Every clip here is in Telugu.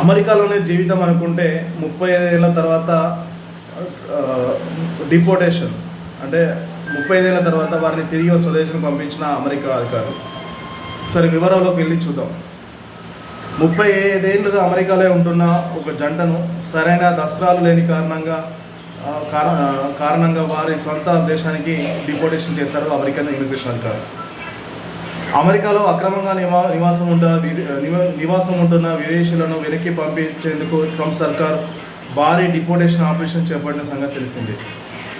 అమెరికాలోనే జీవితం అనుకుంటే ముప్పై ఐదేళ్ళ తర్వాత డిపోటేషన్ అంటే ముప్పై ఐదేళ్ళ తర్వాత వారిని తిరిగి స్వదేశం పంపించిన అమెరికా అధికారులు. సరే వివరాల్లోకి వెళ్ళి చూద్దాం. ముప్పై ఐదేళ్ళుగా అమెరికాలో ఉంటున్న ఒక జంటను సరైన దస్త్రాలు లేని కారణంగా కారణంగా వారి సొంత దేశానికి డిపోటేషన్ చేశారు అమెరికన్ ఇమిగ్రేషన్ అధికారులు. అమెరికాలో అక్రమంగా నివా నివాసం ఉంటున్న నివాసం ఉంటున్న విదేశీయులను వెనక్కి పంపించేందుకు ట్రంప్ సర్కార్ భారీ డిపోటేషన్ ఆపరేషన్ చేపట్టిన సంగతి తెలిసింది.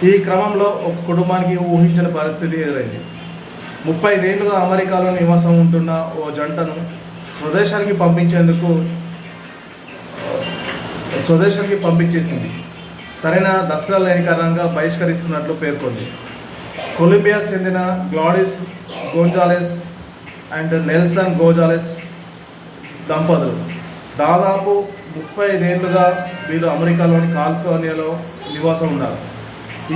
ఈ క్రమంలో ఒక కుటుంబానికి ఊహించిన పరిస్థితి ఎదురైంది. ముప్పై ఐదేళ్ళుగా అమెరికాలో నివాసం ఉంటున్న ఓ జంటను స్వదేశానికి పంపించేందుకు స్వదేశానికి పంపించేసింది. సరైన దసరా లేని కారణంగా బహిష్కరిస్తున్నట్లు పేర్కొంది. కొలంబియాకు చెందిన Gladys Gonzalez and Nelson Gonzalez దంపతులు. దాదాపు ముప్పై ఐదేళ్ళుగా వీళ్ళు అమెరికాలోని కాలిఫోర్నియాలో నివాసం ఉన్నారు.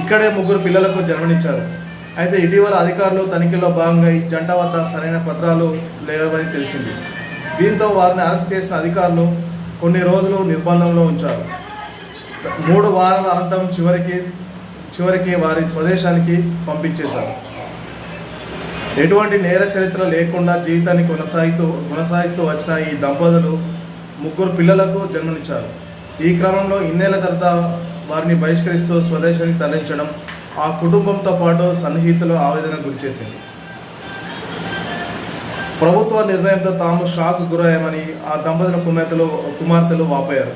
ఇక్కడే ముగ్గురు పిల్లలకు జన్మనిచ్చారు. అయితే ఇటీవల అధికారులు తనిఖీలో భాగంగా ఈ జంట వద్ద సరైన పత్రాలు లేవని తెలిసింది. దీంతో వారిని అరెస్ట్ చేసిన అధికారులు కొన్ని రోజులు నిర్బంధంలో ఉంచారు. మూడు వారాల అనంతరం చివరికి చివరికి వారి స్వదేశానికి పంపించేశారు. ఎటువంటి నేర చరిత్ర లేకుండా జీవితాన్ని కొనసాగుతూ కొనసాగిస్తూ వచ్చిన ఈ దంపతులు ముగ్గురు పిల్లలకు జన్మనిచ్చారు. ఈ క్రమంలో ఇన్నేళ్ళ తర్వాత వారిని బహిష్కరిస్తూ స్వదేశానికి తరలించడం ఆ కుటుంబంతో పాటు సన్నిహితులు ఆవేదన గురిచేసింది ప్రభుత్వ నిర్ణయంతో తాము షాక్ గురయ్యామని ఆ దంపతుల కుమార్తెలు కుమార్తెలు వాపోయారు.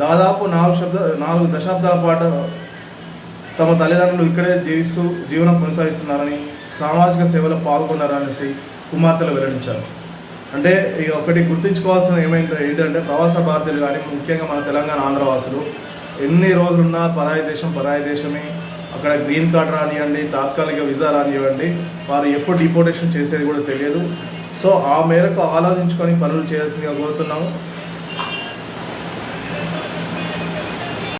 దాదాపు నాలుగు శబ్ద నాలుగు దశాబ్దాల పాటు తమ తల్లిదండ్రులు ఇక్కడే జీవిస్తూ జీవనం కొనసాగిస్తున్నారని సామాజిక సేవలో పాల్గొన్నారనేసి కుమార్తెలు వెల్లడించారు. అంటే ఇక ఒకటి గుర్తుంచుకోవాల్సిన ఏమైంది ఏంటంటే ప్రవాస భారతీయులు కానీ ముఖ్యంగా మన తెలంగాణ ఆంధ్రవాసులు ఎన్ని రోజులున్నా పరాయి దేశం పరాయి దేశమే. అక్కడ గ్రీన్ కార్డ్ రానివ్వండి తాత్కాలిక వీసా రానివ్వండి వారు ఎప్పుడు డిపోటేషన్ చేసేది కూడా తెలియదు. సో ఆ మేరకు ఆలోచించుకొని పనులు చేయాల్సిందిగా కోరుతున్నాము.